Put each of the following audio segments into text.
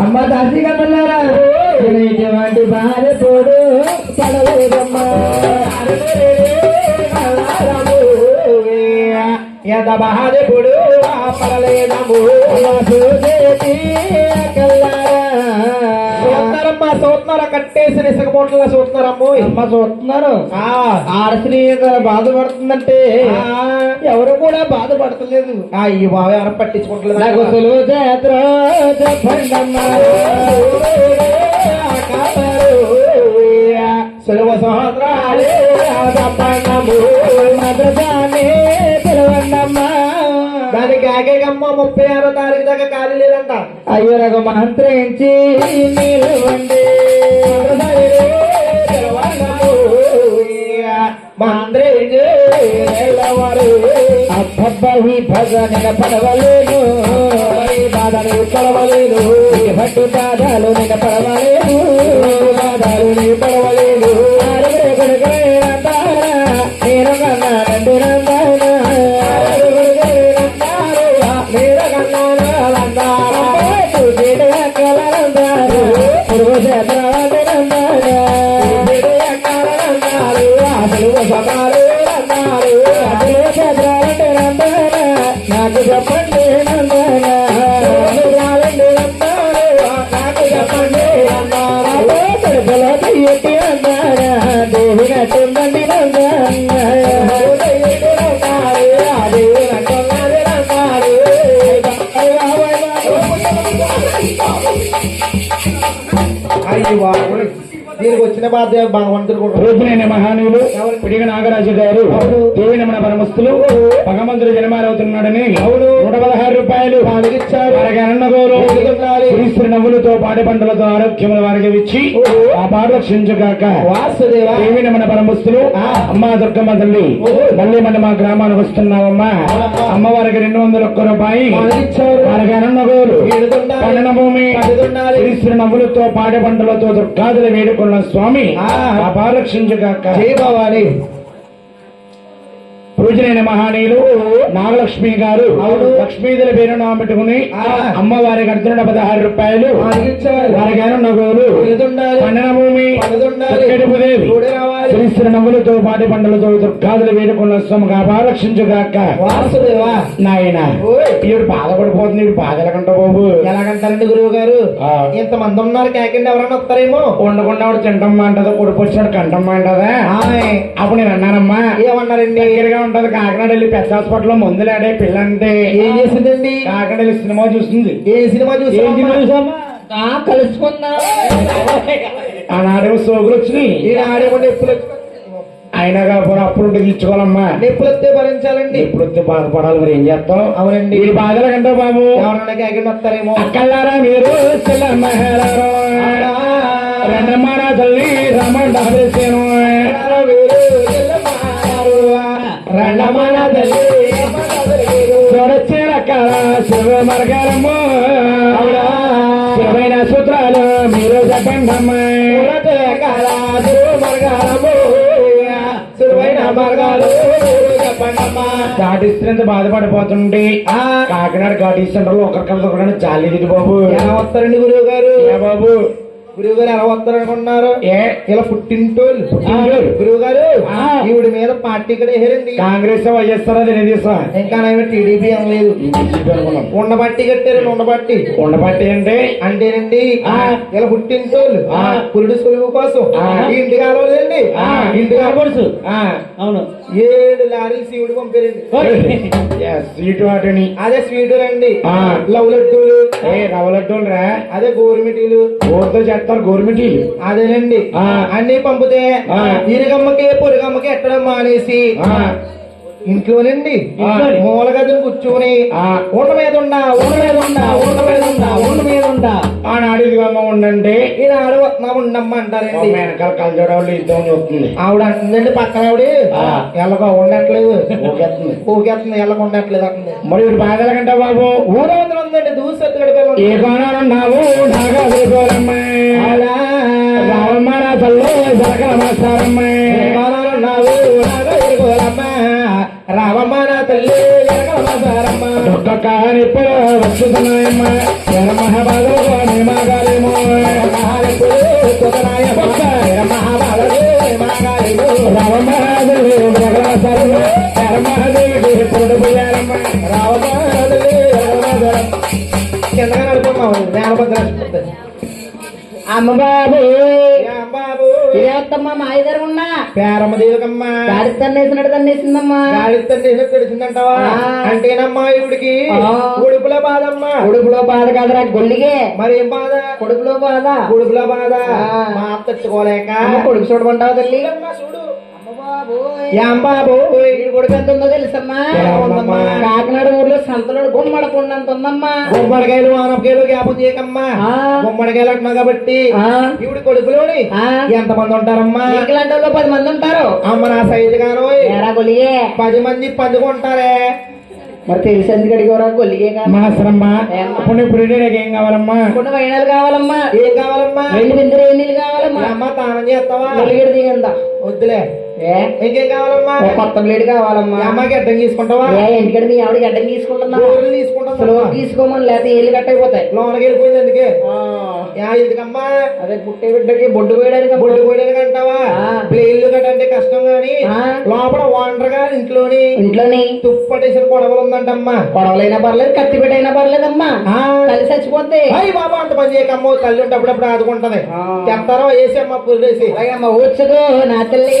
అమ్మ దాసిగా పిల్లరా ఎటువంటి బాధ తోడు పడలేదమ్మా ఎంత బాధపుడు పడలేదము చూస్తున్నారమ్మా చూస్తున్నారు కట్టేసిన ఇసుక మూటల్లో చూస్తున్నారమ్ము అమ్మ చూస్తున్నారు ఆ, ఆడస్త్రీ బాధపడుతుందంటే ఎవరు కూడా బాధపడతలేదు. ఆ, ఈ బావ ఎవరు పట్టించుకుంటలేదు చేత్ర చెప్పండమ్మా సులువ సహోదరాలే ఆగేగమ్మ ముప్పై ఆరో తారీఖు దాకా ఖాళీ లేదంట. అయ్యరకు మంత్రించి నిలవండి అబ్బబ్బహి భగనిన పడవలేను. బాధలు పడవలేను. భట్టు బాధలు నిన్న బాధలు నీ అయ్యి బాబు దీనికి వచ్చిన బాధ భగవంతుడు రోజునైన మహానీయులు పిడిగ నాగరాజు గారు దేవి నమన పరమస్తులు భగవంతుడు జన్మాలవుతున్నాడని నూట పదహారు రూపాయలు ఇచ్చారు? శ్రీశ్రీ నవ్వులతో పాటి పంటలతో ఆరోగ్యముల వారికి ఇచ్చి ఆ పాట రక్షించుగాక. వాసుదేవా. దేవి నమన పరమస్తులు అమ్మా దుర్గమ్మ తల్లి మళ్ళీ మన మా గ్రామానికి వస్తున్నామమ్మా అమ్మవారికి రెండు వందల ఒక్క రూపాయి. అన్నగోరు ఏడుతుండాలి. పండిన భూమి. శ్రీశ్రీ నవ్వులతో పాటి పంటలతో దుర్గాదుల వేడుకున్న స్వామి రక్షించుగాక జై భవాని. పూజనైన మహానీయులు నాగలక్ష్మి గారు. లక్ష్మీదేవి పేరు నామ పెట్టుకుని. అమ్మవారి కడుతున్న పదహారు రూపాయలు నగోలు. పండిన భూమి నవ్వులతో పాటి పంటలతో దుర్గాదులు వేడుకున్న స్వామి ఆపారక్షించుగాక వాసుదేవా నాయన. ఈవిడ బాధపడిపోతుంది ఈవిడ బాధలకంట బాబు ఎలాగంటారండి గురువు గారు. ఇంత మంది ఉన్నారు కేకండి ఎవరన్నా వస్తారేమో వండకుండా ఆవిడ తింటమ్మా అంటదా కొడుకు వచ్చినాడు కంటమ్మా అంటదా. అప్పుడు నేను అన్నానమ్మా ఏమన్నారండి దగ్గరగా ఉంటది. కాకినాడ వెళ్ళి పెద్ద హాస్పిటల్ మందులాడే పిల్లంటే. ఏం చేసిందండి? కాకినాడ వెళ్ళి సినిమా చూస్తుంది. ఏ సినిమా చూసి చూసామా కలుసుకున్నా. ఆనాడేమో సోకులు వచ్చినాయి. నొప్పులు అయినా కాకపోతే అప్పుడు తీర్చుకోవాలమ్మా. నొప్పులు వస్తే భరించాలండి. ఎప్పుడు వస్తే బాధపడాలి మరి ఏం చేస్తాం? అవునండి. ఈ బాధల కంటే బాబు. ఎవరన్నా కేకండి వస్తారేమో అక్కలారా మీరు చెల్లమ్మహారారు చూడొచ్చిన అక్కల శివ మరగారమ్మ. శివమైన సూత్రాలు మీరు చెప్పండి అమ్మాయి ఘాటిస్తున్నంత బాధపడిపోతుంటే. కాకినాడ ఘాటీ సెంటర్లో ఒకరికల్లా చాలి బాబు. ఎలా వస్తారండి గురువు గారు బాబు? గురువు గారు ఎలా వస్తారు అనుకుంటున్నారు? ఏ? ఇలా పుట్టింటోళ్ళు. పుట్టింటోళ్ళు. గురువు గారు ఆ. ఈవిడ మీద పార్టీ కూడా వేసారండి కాంగ్రెస్ వైఎస్ఆర్ తెలుగుదేశం ఇంకా నేను టీడీపీ ఏం లేదు. అనుకున్నాం. ఉండబట్టి కట్టారండి ఉండబట్టి ఉండబట్టి అంటే? అంటేనండి ఆ. ఇలా పుట్టింటోళ్ళు. ఆ. పురుడు సులువు కోసం. ఆడవాళ్ళండి ఆ, ఇంటికి ఆడపడుచు అవును. ఏడు లారీలు శివుడు పంపారండి. సీటు వాటిని. అదే స్వీట్ రండి ఆ. లవ్ లడ్డూలు. ఏ రవలడ్డోలు రా అదే గోరుమిటీలు ఊరితో చేస్తారు గవర్నమెంట్ అదేనండి. ఆ. అన్ని పంపితే ఆ. ఇరుగమ్మకి పొరుగమ్మకి ఎట్టడం మానేసి ఇంట్లోనండి. మూల గదిని కూర్చొని ఆ. ఊట మీద ఉండా ఊట మీద ఉండా ఊట మీద ఉండా ఊట మీద ఉండా. ఆనాడు ఇది అమ్మ ఉండండి ఈయన ఆడవత్నా ఉండమ్మ అంటారండి. వెనకాల కలజోడవాళ్ళు యుద్ధం చూస్తుంది. ఆవిడ అంటుందండి పక్కన ఆవిడ. ఆ. ఎల్లగా ఉండట్లేదు. ఊగేస్తుంది. ఊగేస్తుంది ఎల్లగా ఉండట్లేదు అంటుంది. మరి వీడు బాధల కంటే బాబు? ఊరవతలు ఉందండి దూసెత్తు గడిపే ఏ కోణాలున్నావు నాగా వేసుకోవాలమ్మాయి అలా. రావమ్మ నా తల్లి సరకల మాస్తారమ్మాయి ఒక్క కాని ఇప్పుడు వస్తున్నాయమ్మా ఎరమ్మ మహాబాధలు మేమాగాలేమో రామమహాదేవి జగన్నాథాలు రామమహాదేవి పొడు పోయారమ్మ కిందగా నడుపుకున్నాం అమ్మ బాబు ఇదేవత్తమ్మా మా ఇద్దరు ఉన్నా. పేరమ్మ దేవకమ్మ గాడి తన్నేసినట్టు తన్నేసిందమ్మా. గాలి తండ్రి తెలిసిందంటావా. అంటేనమ్మా ఇవిడికి. ఉడుపుల బాధమ్మ. కొడుకులో బాధ కాదురా గొల్లిగే. మరి ఏం బాధ? కొడుకులో బాధ. ఉడుపుల బాధ. మా తట్టుకోలేక. అమ్మ కొడుకు చూడమంటావు తల్లి? చూడు. అమ్మ బాబు యాం బాబు వీడి కొడుకు ఎంత ఉందో తెలుసమ్మా? కాకినాడ ఊర్లో సంతలోడు గుమ్మడ కొండంత ఉందమ్మా గుమ్మడికాయలు ఆనపకాయలు జ్ఞాపం చేయకమ్మా. ఆ. గుమ్మడికాయలు అంటున్నావు కాబట్టి. ఇవిడి కొడుకులోని. ఎంత మంది ఉంటారమ్మా? వాళ్ళు పది మంది ఉంటారు. అమ్మ నా సైజు గాను పది మంది పంచుకుంటారే మరి తెలిసి ఎందుకు అడిగేవరా? గొల్లిగే కాదు. మాసరమ్మ పుణ్య పురిడేకి ఏం కావాలమ్మా? కొన్ని వైనాలు కావాలమ్మా. ఏం కావాలమ్మా? రెండు బిందెలు ఏ నీళ్ళు కావాలమ్మా? అమ్మ తానం చేస్తావా? గొల్లిగడి దిగందా వద్దులే. ఇంకేం కావాలమ్మా? కొత్త బ్లేడ్ కావాలమ్మా? మీ అమ్మకి అడ్డం తీసుకుంటావా ఇంటికడ మీ ఆవిడకి అడ్డం తీసుకుంటున్నా తీసుకుంటాం తీసుకోమని లేకపోతే ఏళ్ళు కట్ అయిపోతాయి. లోనకి వెళ్ళిపోయింది అందుకే. యా ఎందుకమ్మా? అదే పుట్టే బిడ్డకి బొడ్డు పోయడానికి. బొడ్డు పోయడానికి అంటావా. ప్లేన్లు కట్టంటే కష్టం గాని. లోపల వాండర్గా ఇంట్లోని ఇంట్లోని తుప్పటేసిన కొడవలు ఉందంటమ్మా పొడవలైనా పర్లేదు కత్తి పెట్టైనా పర్లేదమ్మా. ఆ. కలిసి చచ్చిపోద్ది అయ్యి బాబా అంత పని చేయకమ్మో తల్లి ఉంటే అప్పుడప్పుడు ఆదుకుంటది. ఆ. చెప్తారో వేసి అమ్మ పుల్లేసి అలాగమ్మ ఊడ్చదు నా తల్లి.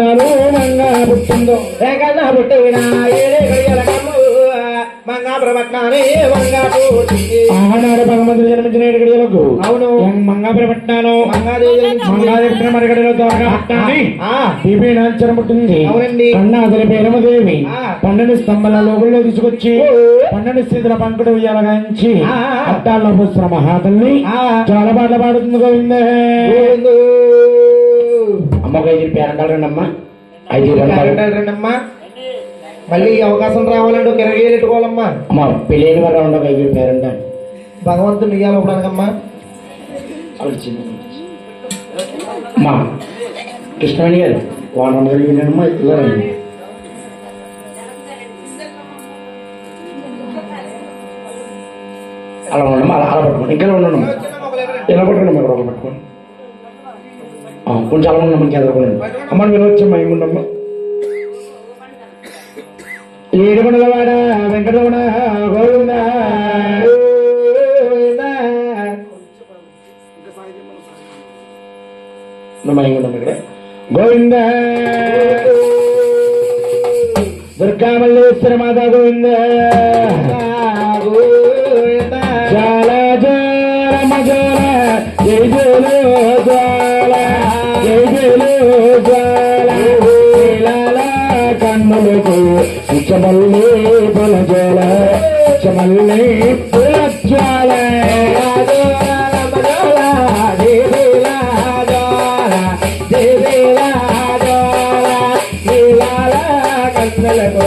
పట్నాలు మంగా పుట్టిందో. కన్నా పుట్టిన ఏడే గడియల కమ్ము మంగా ప్రపట్నాన్ని మంగా పుట్టింది ఆనాడు భగవంతుడు జన్మించిన ఏడు గడియలకు. అవును. మంగాపురి పట్నాను మంగాదేవి మంగాదేవి పుట్టిన నాంచరం పుట్టింది. అవునండి. కన్నాదుల పేరమదేవి ఆ. పన్నెండు స్తంభాల లోగుల్లో తీసుకొచ్చి పన్నెండు స్థితుల పంకుడు ఉయ్యాలగాంచి ఆ. అట్టాల్లో పుస్తున్న మహాతల్లి. ఆ. చాలా పాటలు పాడుతుంది గోవిందే. గోవిందు. అమ్మ ఒక ఐదు పేరంటారు రండమ్మా ఐదు కరెక్ట్ రండమ్మా మళ్ళీ అవకాశం రావాలంటే ఒక ఇరవై వేలు పెట్టుకోవాలమ్మా. అమ్మ పెళ్ళైన వారు ఉండవు ఐదు పేరంటారు భగవంతుని ఇయ్యాలి ఒకడానికమ్మా అమ్మా కృష్ణవేణి గారు వారం వందలు విన్నానమ్మా ఇవ్వరండి అలా ఉండమ్మా అలా అలా పట్టుకోండి. ఇంకా ఉండడం ఎలా పట్టుకోండి మీరు పట్టుకోండి. కొంచెం అలా ఉండమ్మా ఇంకా ఎదుర్కొనండి అమ్మ మీరు వచ్చమ్మా ఏముండమ్మా ఏడుకొండలవాడ వెంకటరమణ గోవింద ఇక్కడ? గోవింద. దుర్గామల్లేశ్వర మాత గోవింద. జాల జాల మజాల జై జాల ఉచ్చమల్లి బలజాల ఉచ్చమల్లి బలజాల కన్నలకు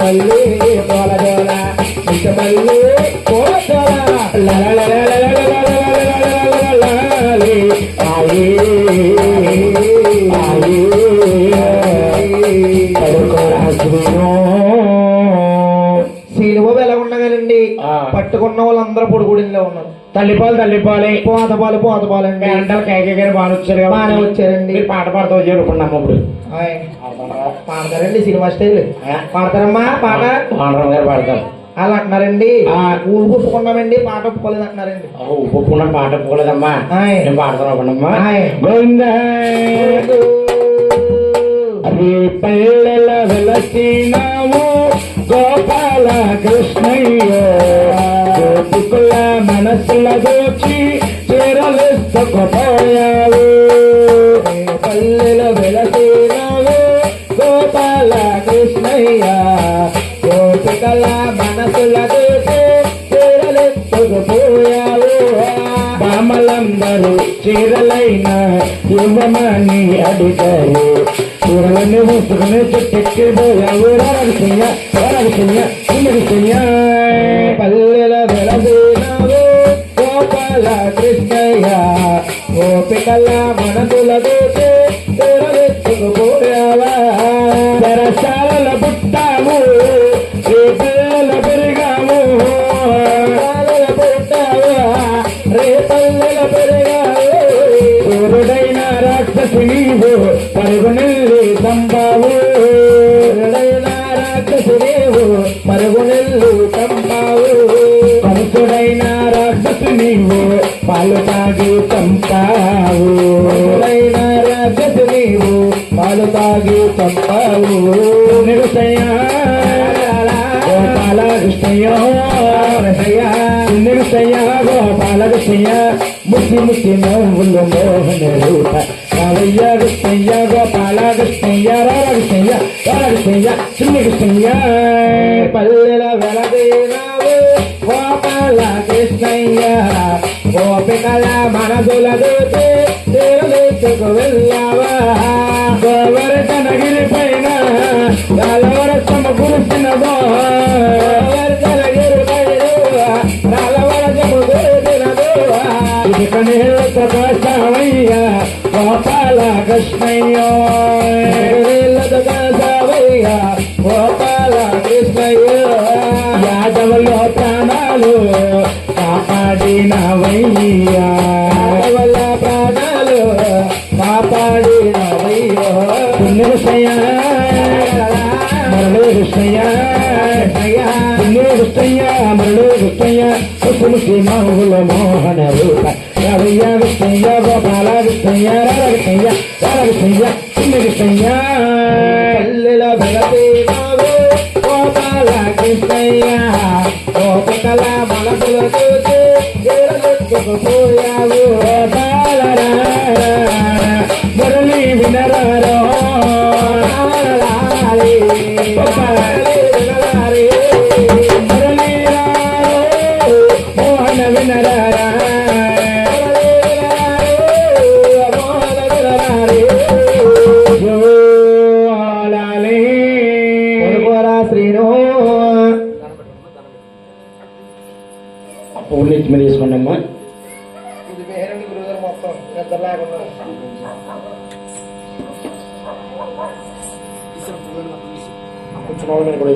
మళ్ళీ పోలదోలా ఇంక మళ్ళీ శీలువ వెల ఉండగలండి. పట్టుకున్న వాళ్ళందరూ పొడుగుడిలో ఉన్నారు తల్లిపాలు తల్లిపాలే పోతపాలు పోతపాలండి గంటలు కైకగారు బాగా వచ్చారు. బాగానే వచ్చారండి. మీరు పాట పాడుతూ వచ్చారు ఇప్పుడు నమ్మప్పుడు. పాడతారండి సినిమా స్టైల్? పాడతారమ్మా పాట వానరావు గారు పాడతారు వాళ్ళు అంటున్నారండి. ఊరు ఒప్పుకున్నామండి పాట ఒప్పుకోలేదు అంటున్నారండి ఒప్పుకున్న పాట ఒప్పుకోలేదమ్మా. నేను పాడుతున్నామ్మా ఆయ్. గోవిందా అరే పల్లెల వెలసినాము గోపాల కృష్ణయ్య గోపికుల మనసుల దోచి పల్లెల వెలసేనావు గోపాల కృష్ణయ్య గోపికల మనసుల దూసి చేరలెత్తుకుపోయావు బామలందరూ చీరలైన యువమని అడిగారు. ఊరలన్నీ మూసుకునే చెట్టెక్కి భోజనం ఊరాలి చెయ్య ఊరాలి చెయ్య ఇంటికి చెయ్య పల్లెల వెలదీనవు గోపాల కృష్ణయ్య గోపికల మనసుల దూతే తెరవెత్తుకు పోయావా పరుగునెల్లి తంబావు. ఎడైనా రాక్షసుడేవు మరుగునెల్లు కంపావు కంసుడైన రాక్షసి నీవు పాలు తాగి తంపావు ఎడైనా రాక్షసు నీవు పాలు తాగి తంపావు నిరుసయ్య గోపాల కృష్ణయ్య నిరుసయ్య గోపాల కృష్ణయ్య ముసి ముసి నవ్వులు మోహన రూప. రావయ్య కృష్ణయ్య చిన్న కృష్ణయ్య పల్లెల వెలదేనావు గోపాల కృష్ణయ్య. గోపికల మనసుల దూచి తీరలేచుకు వెళ్ళావా? గోవర కనగిరి పైన గలవర సమకూర్చినదో గోవర్ధనగిరి పైన నలవరజము దూచినదు ఇక నీళ్ళ ప్రకాశమయ్య గోపాల కృష్ణయ్య. గోపాల కృష్ణయ్య యాదవలో ప్రాణాలు కాపాడినవయ్యా. వల్ల ప్రాణాలు కాపాడినవయ్యో. పుణ్యకృష్ణయ్య పుణ్య కృష్ణయ్య మరణ కృష్ణయ్య పుణ్య కృష్ణయ్య మరణ కృష్ణయ్య ముసి మౌల మోహన రూప. రవయ్య కృష్ణయ్య గోపాల కృష్ణయ్య రార కృష్ణయ్య రార కృష్ణయ్య పుణ్య కృష్ణయ్య తల్లుల బలపే బాబు గోపాల కృష్ణయ్య గోపకల మనసుల చూసి జరగొచ్చుకుపోయావు గోపాల మురళీ వినరారో